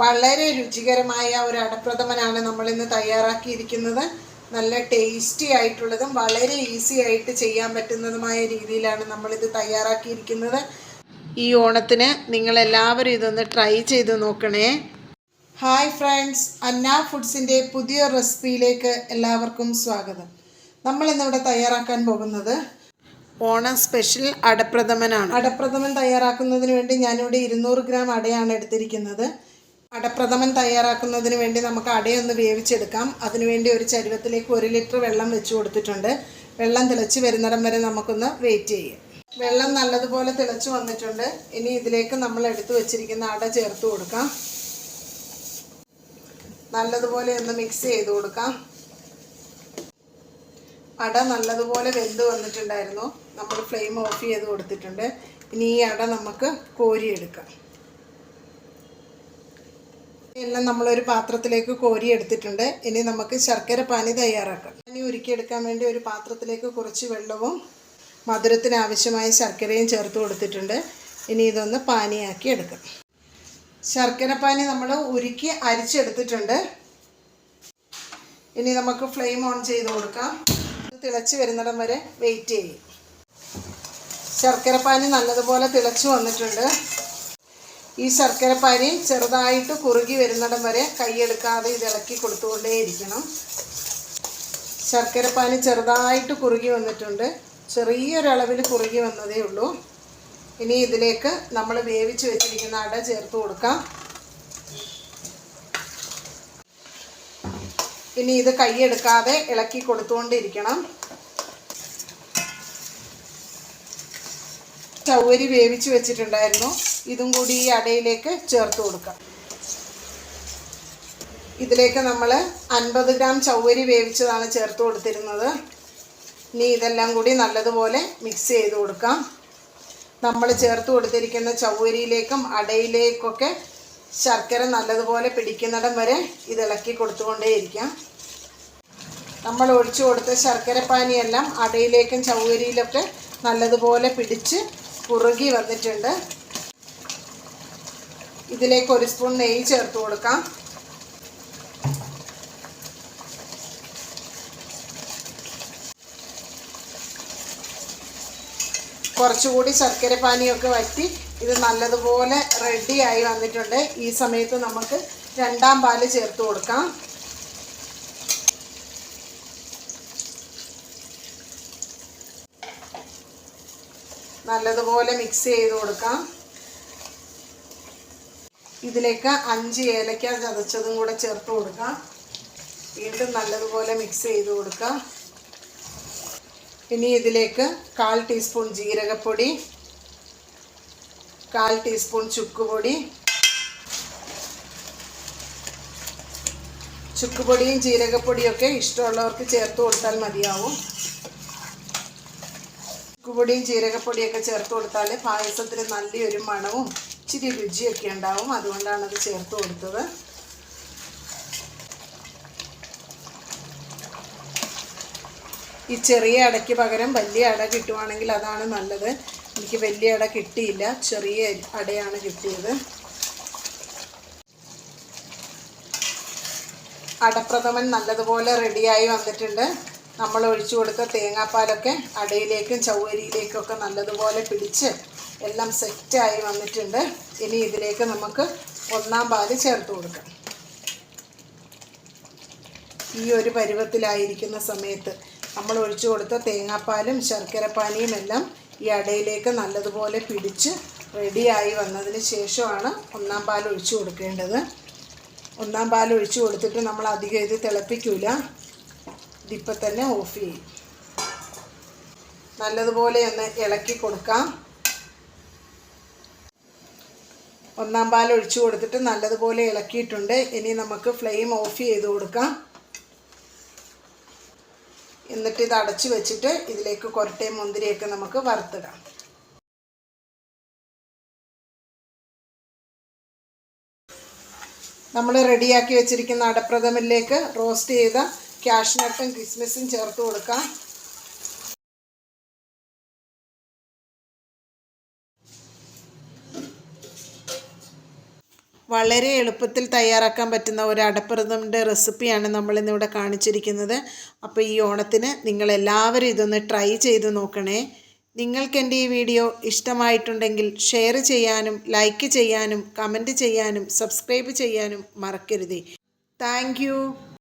വളരെ രുചികരമായ ഒരു അടപ്രഥമനാണ് നമ്മളിന്ന് തയ്യാറാക്കിയിരിക്കുന്നത്. നല്ല ടേസ്റ്റി ആയിട്ടുള്ളതും വളരെ ഈസി ആയിട്ട് ചെയ്യാൻ പറ്റുന്നതുമായ രീതിയിലാണ് നമ്മളിത് തയ്യാറാക്കിയിരിക്കുന്നത്. ഈ ഓണത്തിന് നിങ്ങളെല്ലാവരും ഇതൊന്ന് ട്രൈ ചെയ്ത് നോക്കണേ. ഹായ് ഫ്രണ്ട്സ് അന്ന ഫുഡ്സിന്റെ പുതിയ റെസിപ്പിയിലേക്ക് എല്ലാവർക്കും സ്വാഗതം. നമ്മൾ ഇന്നിവിടെ തയ്യാറാക്കാൻ പോകുന്നത് ഓണം സ്പെഷ്യൽ അടപ്രഥമനാണ്. അടപ്രഥമൻ തയ്യാറാക്കുന്നതിന് വേണ്ടി ഞാനിവിടെ ഇരുന്നൂറ് ഗ്രാം അടയാണ് എടുത്തിരിക്കുന്നത്. അടപ്രഥമൻ തയ്യാറാക്കുന്നതിന് വേണ്ടി നമുക്ക് അടയൊന്ന് വേവിച്ചെടുക്കാം. അതിനുവേണ്ടി ഒരു ചരുവത്തിലേക്ക് ഒരു ലിറ്റർ വെള്ളം വെച്ച് കൊടുത്തിട്ടുണ്ട്. വെള്ളം തിളച്ച് വരുന്നിടം വരെ നമുക്കൊന്ന് വെയിറ്റ് ചെയ്യാം. വെള്ളം നല്ലതുപോലെ തിളച്ച് വന്നിട്ടുണ്ട്. ഇനി ഇതിലേക്ക് നമ്മൾ എടുത്തു വെച്ചിരിക്കുന്ന അട ചേർത്ത് കൊടുക്കാം. നല്ലതുപോലെ ഒന്ന് മിക്സ് ചെയ്ത് കൊടുക്കാം. അട നല്ലതുപോലെ വെന്ത് വന്നിട്ടുണ്ടായിരുന്നു. നമ്മൾ ഫ്ലെയിം ഓഫ് ചെയ്ത് കൊടുത്തിട്ടുണ്ട്. ഇനി ഈ അട നമുക്ക് കോരിയെടുക്കാം. എല്ലാം നമ്മളൊരു പാത്രത്തിലേക്ക് കോരി എടുത്തിട്ടുണ്ട്. ഇനി നമുക്ക് ശർക്കര പാനി തയ്യാറാക്കാം. പാനി ഉരുക്കിയെടുക്കാൻ വേണ്ടി ഒരു പാത്രത്തിലേക്ക് കുറച്ച് വെള്ളവും മധുരത്തിന് ആവശ്യമായ ശർക്കരയും ചേർത്ത് കൊടുത്തിട്ടുണ്ട്. ഇനി ഇതൊന്ന് പാനിയാക്കി എടുക്കാം. ശർക്കര പാനി നമ്മൾ ഉരുക്കി അരിച്ചെടുത്തിട്ടുണ്ട്. ഇനി നമുക്ക് ഫ്ലെയിം ഓൺ ചെയ്ത് കൊടുക്കാം. തിളച്ച് വരുന്നിടം വരെ വെയിറ്റ് ചെയ്യും. ശർക്കര പാനി നല്ലതുപോലെ തിളച്ച് വന്നിട്ടുണ്ട്. ഈ ശർക്കര പാനി ചെറുതായിട്ട് കുറുകി വരുന്നിടം വരെ കൈയെടുക്കാതെ ഇത് ഇളക്കി കൊടുത്തുകൊണ്ടേയിരിക്കണം. ശർക്കരപ്പാനി ചെറുതായിട്ട് കുറുകി വന്നിട്ടുണ്ട്. ചെറിയൊരളവിൽ കുറുകി വന്നതേ ഉള്ളൂ. ഇനി ഇതിലേക്ക് നമ്മൾ വേവിച്ച് വെച്ചിരിക്കുന്ന അട ചേർത്ത് കൊടുക്കാം. ഇനി ഇത് കൈയെടുക്കാതെ ഇളക്കി കൊടുത്തുകൊണ്ടിരിക്കണം. ചൗവരി വേവിച്ച് വെച്ചിട്ടുണ്ടായിരുന്നു. ഇതും കൂടി ഈ അടയിലേക്ക് ചേർത്ത് കൊടുക്കാം. ഇതിലേക്ക് നമ്മൾ അൻപത് ഗ്രാം ചൗവരി വേവിച്ചതാണ് ചേർത്ത് കൊടുത്തിരുന്നത്. ഇനി ഇതെല്ലാം കൂടി നല്ലതുപോലെ മിക്സ് ചെയ്ത് കൊടുക്കാം. നമ്മൾ ചേർത്ത് കൊടുത്തിരിക്കുന്ന ചൗവരിയിലേക്കും അടയിലേക്കൊക്കെ ശർക്കര നല്ലതുപോലെ പിടിക്കുന്നിടം വരെ ഇത് ഇളക്കി കൊടുത്തുകൊണ്ടേയിരിക്കാം. നമ്മൾ ഒഴിച്ചു കൊടുത്ത ശർക്കര പാനിയെല്ലാം അടയിലേക്കും ചൗവരിയിലൊക്കെ നല്ലതുപോലെ പിടിച്ച് കുറുകി വന്നിട്ടുണ്ട്. ഇതിലേക്ക് ഒരു സ്പൂൺ നെയ്യ് ചേർത്ത് കൊടുക്കാം. കുറച്ചുകൂടി ശർക്കര പാനിയൊക്കെ വറ്റി ഇത് നല്ലതുപോലെ റെഡിയായി വന്നിട്ടുണ്ട്. ഈ സമയത്ത് നമുക്ക് രണ്ടാം പാൽ ചേർത്ത് കൊടുക്കാം. നല്ലതുപോലെ മിക്സ് ചെയ്ത് കൊടുക്കാം. ഇതിലേക്ക് അഞ്ച് ഏലക്ക ചതച്ചതും കൂടെ ചേർത്ത് കൊടുക്കാം. വീണ്ടും നല്ലതുപോലെ മിക്സ് ചെയ്ത് കൊടുക്കാം. ഇനി ഇതിലേക്ക് കാൽ ടീസ്പൂൺ ജീരകപ്പൊടി കാൽ ടീസ്പൂൺ ചുക്കുപൊടി ചുക്കുപൊടിയും ജീരകപ്പൊടിയൊക്കെ ഇഷ്ടമുള്ളവർക്ക് ചേർത്ത് കൊടുത്താൽ മതിയാവും. ചുക്കുപൊടിയും ജീരകപ്പൊടിയൊക്കെ ചേർത്ത് കൊടുത്താൽ പായസത്തിന് നല്ലൊരു മണവും ഇച്ചിരി രുചിയൊക്കെ ഉണ്ടാവും. അതുകൊണ്ടാണ് അത് ചേർത്ത് കൊടുത്തത്. ഈ ചെറിയ അടയ്ക്ക് പകരം വലിയ അട കിട്ടുവാണെങ്കിൽ അതാണ് നല്ലത്. എനിക്ക് വലിയ അട കിട്ടിയില്ല. ചെറിയ അടയാണ് കിട്ടിയത്. അടപ്രഥമൻ നല്ലതുപോലെ റെഡിയായി വന്നിട്ടുണ്ട്. നമ്മൾ ഒഴിച്ചു കൊടുത്ത തേങ്ങാപ്പാലൊക്കെ അടയിലേക്കും ചൗവരിയിലേക്കൊക്കെ നല്ലതുപോലെ പിടിച്ച് എല്ലാം സെറ്റായി വന്നിട്ടുണ്ട്. ഇനി ഇതിലേക്ക് നമുക്ക് ഒന്നാം പാൽ ചേർത്ത് കൊടുക്കാം. ഈ ഒരു പരുവത്തിലായിരിക്കുന്ന സമയത്ത് നമ്മൾ ഒഴിച്ചു കൊടുത്ത തേങ്ങാപ്പാലും ശർക്കരപ്പാനിയും എല്ലാം ഈ അടയിലേക്ക് നല്ലതുപോലെ പിടിച്ച് റെഡിയായി വന്നതിന് ശേഷമാണ് ഒന്നാം പാൽ ഒഴിച്ചു കൊടുക്കേണ്ടത്. ഒന്നാം പാൽ ഒഴിച്ചു കൊടുത്തിട്ട് നമ്മൾ അധികം ഇത് തിളപ്പിക്കില്ല ഇതിപ്പോൾ തന്നെ ഓഫ് ചെയ്യും. നല്ലതുപോലെ ഒന്ന് ഇളക്കി കൊടുക്കാം. ഒന്നാം പാൽ ഒഴിച്ചു കൊടുത്തിട്ട് നല്ലതുപോലെ ഇളക്കിയിട്ടുണ്ട്. ഇനി നമുക്ക് ഫ്ലെയിം ഓഫ് ചെയ്ത് കൊടുക്കാം. എന്നിട്ട് ഇത് അടച്ചു വെച്ചിട്ട് ഇതിലേക്ക് കൊരട്ടയും മുന്തിരിയൊക്കെ നമുക്ക് വറുത്തിടാം. നമ്മൾ റെഡിയാക്കി വെച്ചിരിക്കുന്ന അടപ്രഥമിലേക്ക് റോസ്റ്റ് ചെയ്ത കാഷ്നട്ടും കിസ്മിസും ചേർത്ത് കൊടുക്കാം. വളരെ എളുപ്പത്തിൽ തയ്യാറാക്കാൻ പറ്റുന്ന ഒരു അടപ്രഥമന്റെ റെസിപ്പിയാണ് നമ്മളിന്നിവിടെ കാണിച്ചിരിക്കുന്നത്. അപ്പോൾ ഈ ഓണത്തിന് നിങ്ങളെല്ലാവരും ഇതൊന്ന് ട്രൈ ചെയ്ത് നോക്കണേ. നിങ്ങൾക്ക് എന്റെ ഈ വീഡിയോ ഇഷ്ടമായിട്ടുണ്ടെങ്കിൽ ഷെയർ ചെയ്യാനും ലൈക്ക് ചെയ്യാനും കമന്റ് ചെയ്യാനും സബ്സ്ക്രൈബ് ചെയ്യാനും മറക്കരുതേ. താങ്ക്